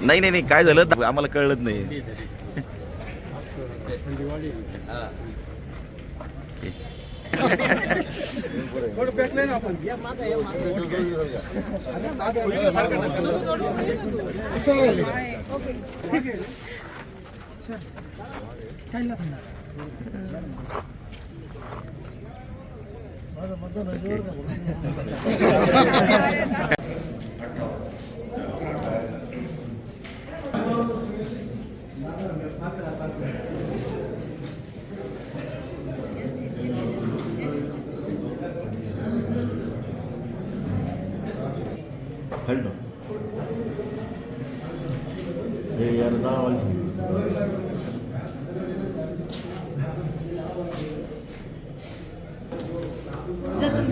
नाही नाही नाही काय झालं? आम्हाला कळलंच नाही. जर यांना जायला जागा नाही. जाऊ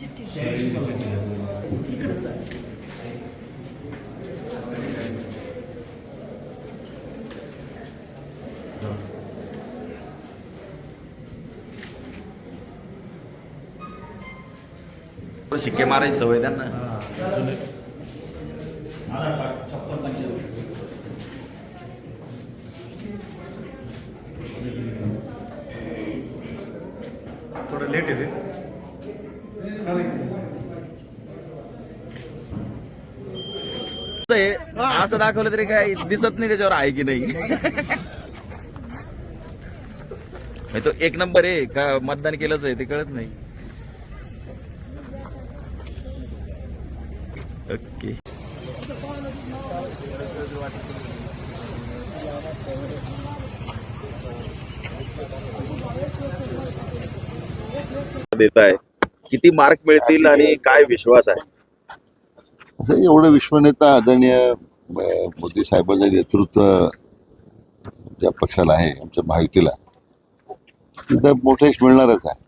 चिठ्ठी. इकडं जा. शिक्के मारायची सवय त्यांना थोडं लेट येते. असं दाखवलं तरी काय दिसत नाही त्याच्यावर आहे की नाही. तो एक नंबर आहे का मतदान केलंच आहे ते कळत नाही. ओके. देत आहे. किती मार्क मिळतील आणि काय विश्वास आहे? असं एवढं विश्वनेता आदरणीय मोदी साहेबांचं नेतृत्व ज्या पक्षाला आहे आमच्या महायुतीला तिथं मोठं यश मिळणारच आहे.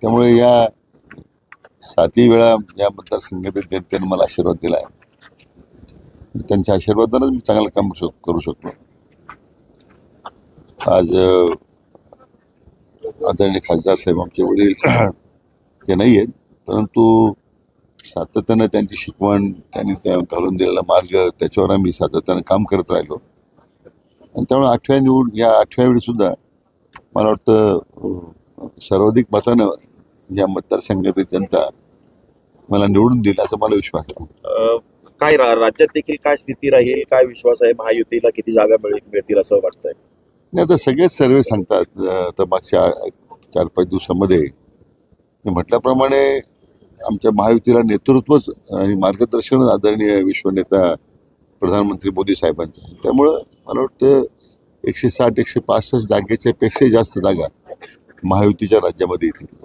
त्यामुळे या सातही वेळा या मतदारसंघातील जनतेने मला आशीर्वाद दिला आहे त्यांच्या आशीर्वादानंच मी चांगलं काम शक- करू शकतो. आज आदरणीय खासदार साहेब आमचे वडील ते नाही आहेत परंतु सातत्यानं त्यांची शिकवण त्यांनी त्या घालून दिलेला मार्ग त्याच्यावर आम्ही सातत्यानं काम करत राहिलो. आणि त्यामुळे आठव्या निवड या आठव्या वेळीसुद्धा मला वाटतं सर्वाधिक मतानं या मतदारसंघातील जनता मला निवडून देईल असा मला विश्वास आहे. काय रा- राज्यात देखील काय स्थिती राहील काय विश्वास आहे महायुतीला किती जागा मिळेल मिळतील असं वाटतंय? आणि आता सगळेच सर्वे सांगतात आता मागच्या चार पाच दिवसामध्ये. मी म्हटल्याप्रमाणे आमच्या महायुतीला नेतृत्वच आणि मार्गदर्शन आदरणीय विश्वनेता प्रधानमंत्री मोदी साहेबांचं आहे. त्यामुळं मला वाटतं एकशे साठ एकशे पासष्ट जागेच्या पेक्षा जास्त जागा महायुतीच्या राज्यामध्ये येतील.